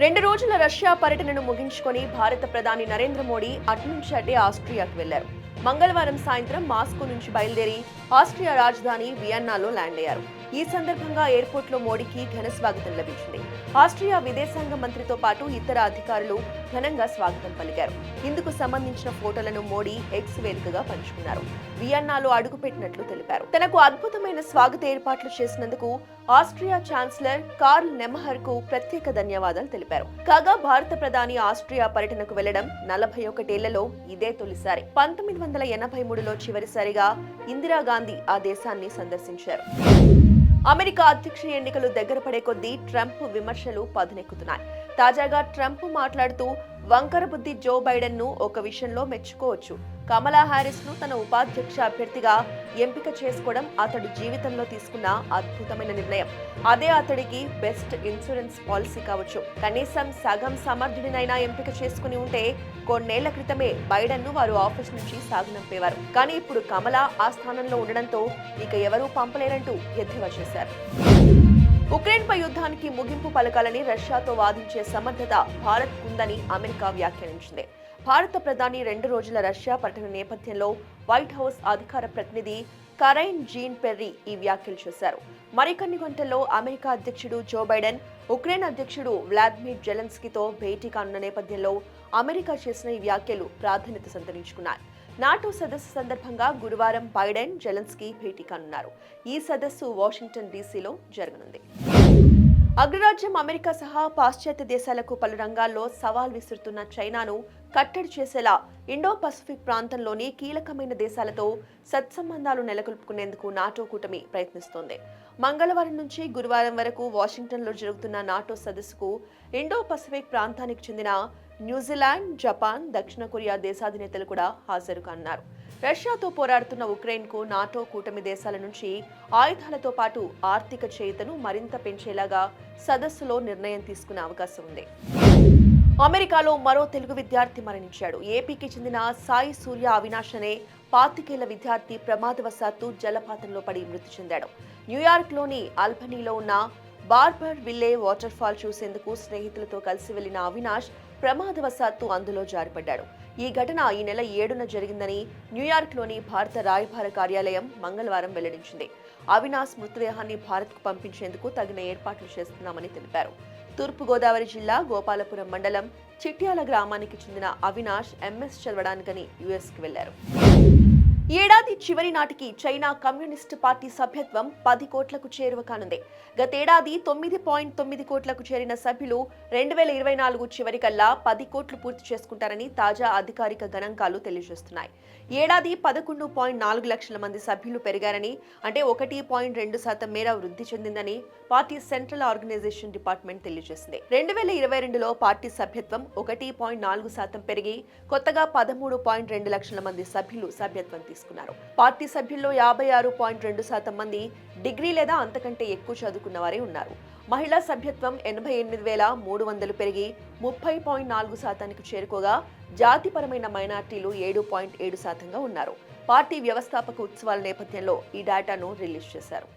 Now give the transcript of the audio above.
రెండు రోజుల రష్యా పర్యటనను ముగించుకొని భారత ప్రధాని నరేంద్ర మోడీ అటు నుంచి అటే ఆస్ట్రియాకు వెళ్ళారు మంగళవారం సాయంత్రం మాస్కో నుంచి బయలుదేరి ఆస్ట్రియా రాజధాని వియన్నాలో ల్యాండ్ అయ్యారు. ఈ సందర్భంగా ఎయిర్పోర్ట్లో మోడీకి ఘన స్వాగతం లభించింది. ఆస్ట్రియా విదేశాంగ మంత్రితో పాటు ఇతర అధికారులు ఘనంగా స్వాగతం పలికారు. ఇందుకు సంబంధించిన ఫోటోలను మోడీ ఎక్స్ వేదికగా పంచుకున్నారు. వియన్నాలో అడుగుపెట్టినట్లు తెలిపారు. తనకు అద్భుతమైన స్వాగత ఏర్పాట్లు చేసినందుకు ఆస్ట్రియా ఛాన్సలర్ కార్ల్ నెమహర్కు ప్రత్యేక ధన్యవాదాలు తెలిపారు. కాగా భారత ప్రధాని ఆస్ట్రియా పర్యటనకు వెళ్ళడం నలభై ఒకటేళ్ళలో ఇదే తొలిసారి. పంతొమ్మిది వందల ఎనభై మూడులో చివరిసారిగా ఇందిరాగాంధీ ఆ దేశాన్ని సందర్శించారు. అమెరికా అధ్యక్ష ఎన్నికలు దగ్గర పడే కొద్దీ ట్రంప్ విమర్శలు పదునెక్కుతున్నాయి. తాజాగా ట్రంప్ మాట్లాడుతూ వంకర బుద్ధి జో బైడెన్ను ఒక విషయంలో మెచ్చుకోవచ్చు. కమలా హారిస్ను తన ఉపాధ్యక్ష అభ్యర్థిగా ఎంపిక చేసుకోవడం అతడు జీవితంలో తీసుకున్న అద్భుతమైన నిర్ణయం. అదే అతడికి బెస్ట్ ఇన్సూరెన్స్ పాలసీ కావచ్చు. కనీసం సగం సమర్థుడినైనా ఎంపిక చేసుకుని ఉంటే కొన్నేళ్ళ క్రితమే బైడెన్ను వారు ఆఫీస్ నుంచి సాగనంపేవారు. కానీ ఇప్పుడు కమలా ఆ స్థానంలో ఉండడంతో ఇక ఎవరూ పంపలేరంటూ ఎద్దేవా చేశారు. ఉక్రెయిన్పై యుద్ధానికి ముగింపు పలకాలని రష్యాతో వాదించే సమర్థత భారత్ ఉందని అమెరికా వ్యాఖ్యానించింది. భారత ప్రధాని రెండు రోజుల రష్యా పర్యటన నేపథ్యంలో వైట్ హౌస్ అధికార ప్రతినిధి కరైన్ జీన్ పెర్రీ ఈ వ్యాఖ్యలు చేశారు. మరికొన్ని గంటల్లో అమెరికా అధ్యక్షుడు జో బైడెన్ ఉక్రెయిన్ అధ్యక్షుడు వ్లాదిమిర్ జెలెన్స్కీతో భేటీ కానున్న నేపథ్యంలో అమెరికా చేసిన ఈ వ్యాఖ్యలు ప్రాధాన్యత సంతరించుకున్నాయి. నాటో సదస్సు సందర్భంగా గురువారం బైడెన్ జెలెన్స్కీ భేటీ కానున్నారు. ఈ సదస్సు వాషింగ్టన్ డీసీలో జరగనుంది. అగ్రరాజ్యం అమెరికా సహా పాశ్చాత్య దేశాలకు పలు రంగాల్లో సవాల్ విసురుతున్న చైనాను కట్టడి చేసేలా ఇండో పసిఫిక్ ప్రాంతంలోని కీలకమైన దేశాలతో సత్సంబంధాలు నెలకొల్పుకునేందుకు నాటో కూటమి ప్రయత్నిస్తోంది. మంగళవారం నుంచి గురువారం వరకు వాషింగ్టన్లో జరుగుతున్న నాటో సదస్సుకు ఇండో పసిఫిక్ ప్రాంతానికి చెందిన న్యూజిలాండ్ జపాన్ దక్షిణ కొరియా దేశాధినేతలు కూడా హాజరు కానున్నారు. రష్యాతో పోరాడుతున్న ఉక్రెయిన్కు నాటో కూటమి దేశాల నుంచి ఆయుధాలతో పాటు ఆర్థిక చేయుతను మరింత పెంచేలాగా సదస్సులో నిర్ణయం తీసుకునే అవకాశం ఉంది. అమెరికాలో మరో తెలుగు విద్యార్థి మరణించాడు. ఏపీకి చెందిన సాయి సూర్య అవినాష్ అనే పాతికేళ్ళ విద్యార్థి ప్రమాదవశాత్తు జలపాతంలో పడి మృతి చెందాడు. న్యూయార్క్లోని అల్బనీలో ఉన్న బార్బర్ విల్లే వాటర్ ఫాల్ చూసేందుకు స్నేహితులతో కలిసి వెళ్ళిన అవినాష్ ప్రమాదవశాత్తు అందులో జారిపడ్డాడు. ఈ ఘటన ఈ నెల ఏడున జరిగిందని న్యూయార్క్లోని భారత రాయభార కార్యాలయం మంగళవారం వెల్లడించింది. అవినాష్ మృతదేహాన్ని భారత్కు పంపించేందుకు తగిన ఏర్పాట్లు చేస్తున్నామని తెలిపారు. తూర్పుగోదావరి జిల్లా గోపాలపురం మండలం చిట్యాల గ్రామానికి చెందిన అవినాష్ ఎంఎస్ చదవడానికని యుఎస్కి వెళ్ళారు ఏడాది చివరి నాటికి చైనా కమ్యూనిస్ట్ పార్టీ సభ్యత్వం పది కోట్లకు చేరువ కానుంది గతేడాది తొమ్మిది పాయింట్ తొమ్మిది కోట్లకు చేరిన సభ్యులు రెండు వేల ఇరవై నాలుగు చివరికల్లా పది కోట్లు పూర్తి చేసుకుంటారని తాజా అధికారిక గణాంకాలు తెలియజేస్తున్నాయి. ఏడాది పదకొండు పాయింట్ నాలుగు లక్షల మంది సభ్యులు పెరిగారని అంటే ఒకటి పాయింట్ రెండు శాతం మేర వృద్ధి చెందిందని పార్టీ సెంట్రల్ ఆర్గనైజేషన్ డిపార్ట్మెంట్ తెలియజేసింది. రెండు వేల ఇరవై రెండులో పార్టీ సభ్యత్వం ఒకటి పాయింట్ నాలుగు శాతం పెరిగి కొత్తగా పదమూడు పాయింట్ రెండు లక్షల మంది సభ్యులు సభ్యత్వం తీసుకున్నారు. పార్టీ సభ్యుల్లో యాభై ఆరు పాయింట్ రెండు శాతం మంది డిగ్రీ లేదా అంతకంటే ఎక్కువ చదువుకున్న వారే ఉన్నారు. మహిళా సభ్యత్వం ఎనభై ఎనిమిది వేల మూడు వందలు పెరిగి ముప్పై పాయింట్ నాలుగు శాతానికి చేరుకోగా జాతిపరమైన మైనార్టీలు ఏడు పాయింట్ ఏడు శాతంగా ఉన్నారు. పార్టీ వ్యవస్థాపక ఉత్సవాల నేపథ్యంలో ఈ డేటాను రిలీజ్ చేశారు.